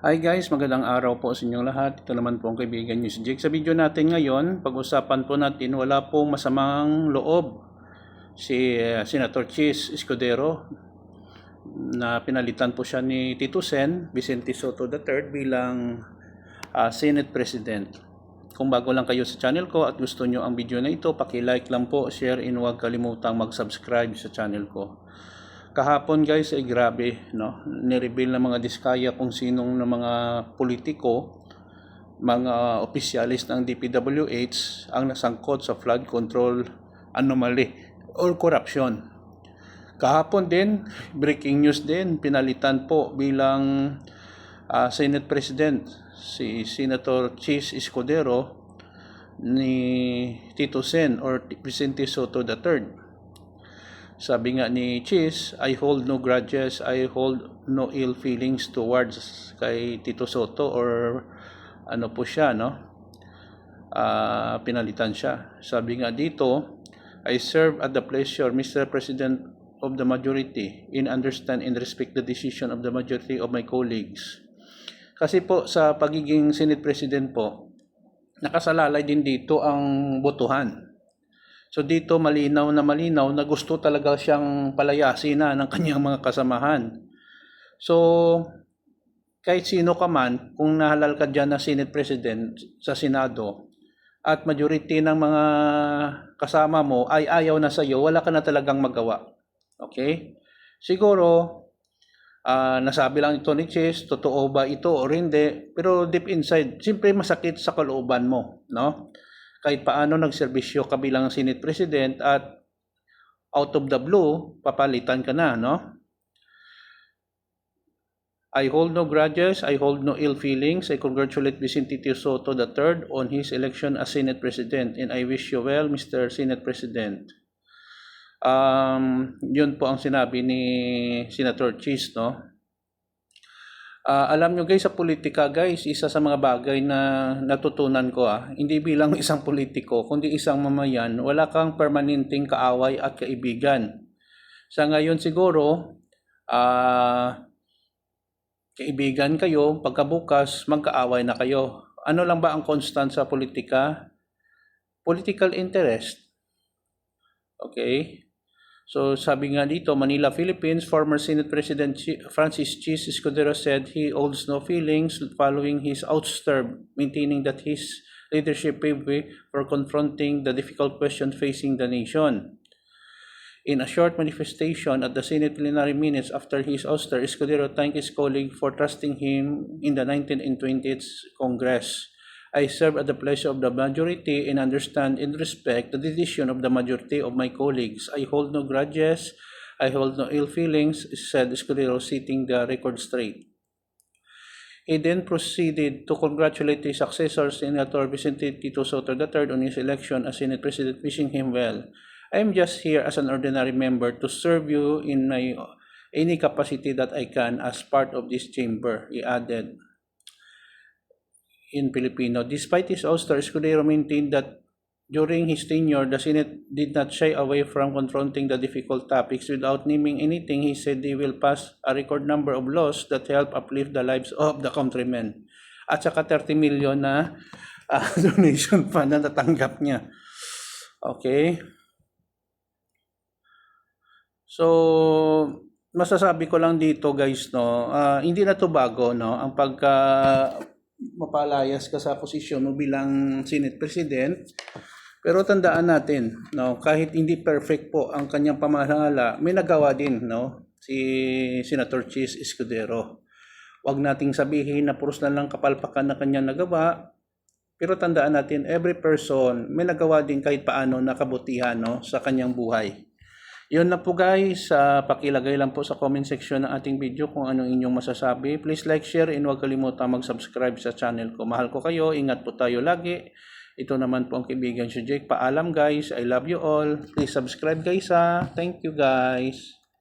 Hi guys, magandang araw po sa inyong lahat. Ito naman po ang kaibigan niyo si Jake. Sa video natin ngayon, pag-usapan po natin wala pong masamang loob si uh, Senator Chis Escudero na pinalitan po siya ni Tito Sen, Vicente Soto III bilang uh, Senate President. Kung bago lang kayo sa channel ko at gusto nyo ang video na ito, paki-like lang po, share, and huwag kalimutang mag-subscribe sa channel ko kahapon guys ay grabe no? Nireveal ng mga diskaya kung sinong ng mga politiko mga opisyalis ng DPWH ang nasangkot sa flood control anomaly or corruption. Kahapon din breaking news din pinalitan po bilang uh, Senate President si Senator Chis Escudero ni Tito Sen or Vicente Soto III sabi nga ni Chis, I hold no grudges, I hold no ill feelings towards kay Tito Soto or ano po siya, no? Uh, pinalitan siya. Sabi nga dito, I serve at the pleasure, Mr. President of the majority, in understand and respect the decision of the majority of my colleagues. Kasi po sa pagiging Senate President po, nakasalalay din dito ang botohan So dito malinaw na malinaw na gusto talaga siyang palayasin na ng kanyang mga kasamahan. So kahit sino ka man, kung nahalal ka dyan na Senate President sa Senado, at majority ng mga kasama mo ay ayaw na sa iyo, wala ka na talagang magawa. Okay? Siguro, uh, nasabi lang ito ni Chase, totoo ba ito o hindi, pero deep inside, siyempre masakit sa kalooban mo. No? Kahit paano nagserbisyo ka bilang Senate President at out of the blue, papalitan ka na, no? I hold no grudges, I hold no ill feelings. I congratulate Vicente Tio Soto III on his election as Senate President and I wish you well, Mr. Senate President. Um, yun po ang sinabi ni Senator Cheese, no? Uh, alam nyo guys, sa politika guys, isa sa mga bagay na natutunan ko ah, hindi bilang isang politiko, kundi isang mamayan, wala kang permanenteng kaaway at kaibigan. Sa ngayon siguro, uh, kaibigan kayo, pagkabukas, magkaaway na kayo. Ano lang ba ang constant sa politika? Political interest. Okay? So sabi nga dito, Manila, Philippines, former Senate President Francis Chis Escudero said he holds no feelings following his ouster, maintaining that his leadership paved way for confronting the difficult question facing the nation. In a short manifestation at the Senate plenary minutes after his ouster, Escudero thanked his colleague for trusting him in the 19th and 20th Congress. I serve at the pleasure of the majority and understand and respect the decision of the majority of my colleagues. I hold no grudges. I hold no ill feelings, said Escudero, sitting the record straight. He then proceeded to congratulate his successor, Senator Vicente Tito Soto III, on his election as Senate President, wishing him well. I am just here as an ordinary member to serve you in my any capacity that I can as part of this chamber, he added in Filipino. Despite his ouster, Escudero maintained that during his tenure, the Senate did not shy away from confronting the difficult topics. Without naming anything, he said they will pass a record number of laws that help uplift the lives of the countrymen. At saka 30 million na uh, donation pa na natanggap niya. Okay. So, masasabi ko lang dito guys, no, uh, hindi na to bago, no, ang pagka mapalayas ka sa posisyon mo bilang Senate President. Pero tandaan natin, no, kahit hindi perfect po ang kanyang pamahala, may nagawa din, no, si Senator Chis Escudero. Huwag nating sabihin na puros na lang kapalpakan na kanyang nagawa, pero tandaan natin, every person may nagawa din kahit paano nakabutihan no, sa kanyang buhay. Yun na po guys, uh, pakilagay lang po sa comment section ng ating video kung anong inyong masasabi. Please like, share, and huwag kalimutan mag-subscribe sa channel ko. Mahal ko kayo, ingat po tayo lagi. Ito naman po ang kaibigan si Jake. Paalam guys, I love you all. Please subscribe guys ha. Thank you guys.